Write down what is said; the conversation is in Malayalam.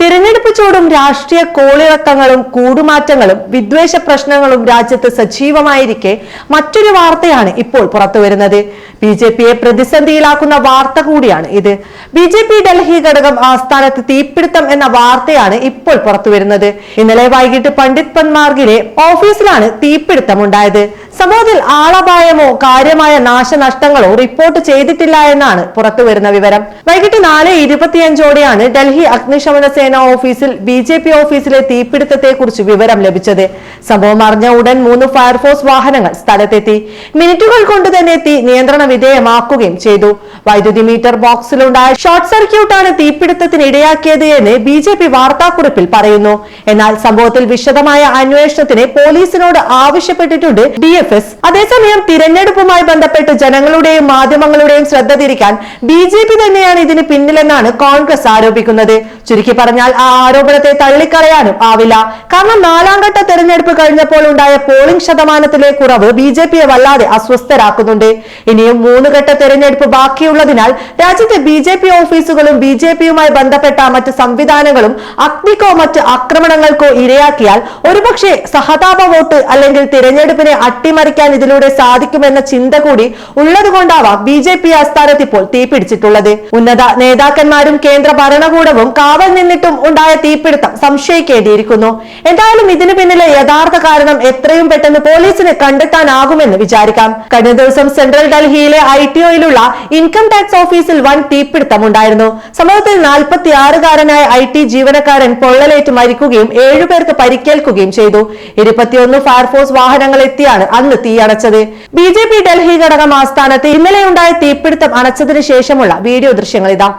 തിരഞ്ഞെടുപ്പ് ചൂടും രാഷ്ട്രീയ കോളിറക്കങ്ങളും കൂടുമാറ്റങ്ങളും വിദ്വേഷ പ്രശ്നങ്ങളും രാജ്യത്ത് സജീവമായിരിക്കെ മറ്റൊരു വാർത്തയാണ് ഇപ്പോൾ പുറത്തുവരുന്നത്. ബി ജെ പിയെ പ്രതിസന്ധിയിലാക്കുന്ന വാർത്ത കൂടിയാണ് ഇത്. ബി ജെ പി ഡൽഹി ഘടകം ആസ്ഥാനത്ത് തീപിടുത്തം എന്ന വാർത്തയാണ് ഇപ്പോൾ പുറത്തുവരുന്നത്. ഇന്നലെ വൈകിട്ട് പണ്ഡിറ്റ് പന്മാർഗിലെ ഓഫീസിലാണ് തീപിടുത്തം ഉണ്ടായത് സംഭവത്തിൽ ആളപായമോ കാര്യമായ നാശനഷ്ടങ്ങളോ റിപ്പോർട്ട് ചെയ്തിട്ടില്ല എന്നാണ് പുറത്തുവരുന്ന വിവരം. വൈകിട്ട് നാല് ഇരുപത്തിയഞ്ചോടെയാണ് ഡൽഹി അഗ്നിശമന സേന ഓഫീസിൽ ബി ജെ പി ഓഫീസിലെ തീപിടുത്തത്തെ കുറിച്ച് വിവരം ലഭിച്ചത്. സംഭവം അറിഞ്ഞ ഉടൻ മൂന്ന് ഫയർഫോഴ്സ് വാഹനങ്ങൾ സ്ഥലത്തെത്തി. മിനിറ്റുകൾ കൊണ്ട് തന്നെ തീ നിയന്ത്രണ വിധേയമാക്കുകയും ചെയ്തു. വൈദ്യുതി മീറ്റർ ബോക്സിലുണ്ടായ ഷോർട്ട് സർക്യൂട്ടാണ് തീപിടുത്തത്തിന് ഇടയാക്കിയത് എന്ന് ബി ജെ പി വാർത്താക്കുറിപ്പിൽ പറയുന്നു. എന്നാൽ സംഭവത്തിൽ വിശദമായ അന്വേഷണത്തിന് പോലീസിനോട് ആവശ്യപ്പെട്ടിട്ടുണ്ട് ഡി എഫ് എസ്. അതേസമയം തിരഞ്ഞെടുപ്പുമായി ബന്ധപ്പെട്ട് ജനങ്ങളുടെയും മാധ്യമങ്ങളുടെയും ശ്രദ്ധ തിരിക്കാൻ ബി ജെ പി തന്നെയാണ് ഇതിന് പിന്നിലെന്നാണ് കോൺഗ്രസ് ആരോപിക്കുന്നത്. ചുരുക്കി പറഞ്ഞാൽ ആ ആരോപണത്തെ തള്ളിക്കളയാനും ആവില്ല. കാരണം നാലാം ഘട്ട തെരഞ്ഞെടുപ്പ് കഴിഞ്ഞപ്പോൾ ഉണ്ടായ പോളിംഗ് ശതമാനത്തിലെ കുറവ് ബി ജെ പിയെ വല്ലാതെ അസ്വസ്ഥരാക്കുന്നുണ്ട്. ഇനിയും മൂന്ന് ഘട്ട തെരഞ്ഞെടുപ്പ് ബാക്കിയുള്ളതിനാൽ രാജ്യത്തെ ബി ജെ പി ഓഫീസുകളും ബി ജെ പിയുമായി ബന്ധപ്പെട്ട മറ്റ് സംവിധാനങ്ങളും അഗ്നിക്കോ മറ്റ് ആക്രമണങ്ങൾക്കോ ഇരയാക്കിയാൽ ഒരുപക്ഷെ സഹതാപ വോട്ട് അല്ലെങ്കിൽ തിരഞ്ഞെടുപ്പിനെ അട്ടിമറിക്കാൻ ഇതിലൂടെ സാധിക്കുമെന്ന ചിന്ത കൂടി ഉള്ളതുകൊണ്ടാവാം ബി ജെ പി ആസ്ഥാനത്ത് ഇപ്പോൾ തീപിടിച്ചിട്ടുള്ളത്. ഉന്നത നേതാക്കന്മാരും കേന്ദ്ര ഭരണകൂടവും കാവൽ നിന്നിട്ടും ഉണ്ടായ തീപിടുത്തം സംശയിക്കേണ്ടിയിരിക്കുന്നു. എന്തായാലും ഇതിനു പിന്നിലെ യഥാർത്ഥ കാരണം എത്രയും പെട്ടെന്ന് പോലീസിന് കണ്ടെത്താനാകുമെന്ന് വിചാരിക്കാം. കഴിഞ്ഞ ദിവസം സെൻട്രൽ ഡൽഹിയിലെ ഐ ടി ഒയിലുള്ള ഇൻകം ടാക്സ് ഓഫീസിൽ വൻ തീപിടുത്തമുണ്ടായിരുന്നു. സംഭവത്തിൽ നാൽപ്പത്തി ആറുകാരനായ ഐ ടി ജീവനക്കാരൻ പൊള്ളലേറ്റ് മരിക്കുകയും ഏഴുപേർക്ക് പരിക്കേൽക്കുകയും ചെയ്തു. ഇരുപത്തിയൊന്ന് ഫയർഫോഴ്സ് വാഹനങ്ങൾ എത്തിയാണ് അന്ന് തീയണച്ചത്. ബി ജെ പി ഡൽഹി ഘടകം ആസ്ഥാനത്ത് ഇന്നലെയുണ്ടായ തീപിടുത്തം അണച്ചതിന് ശേഷമുള്ള വീഡിയോ ദൃശ്യങ്ങൾ ഇതാ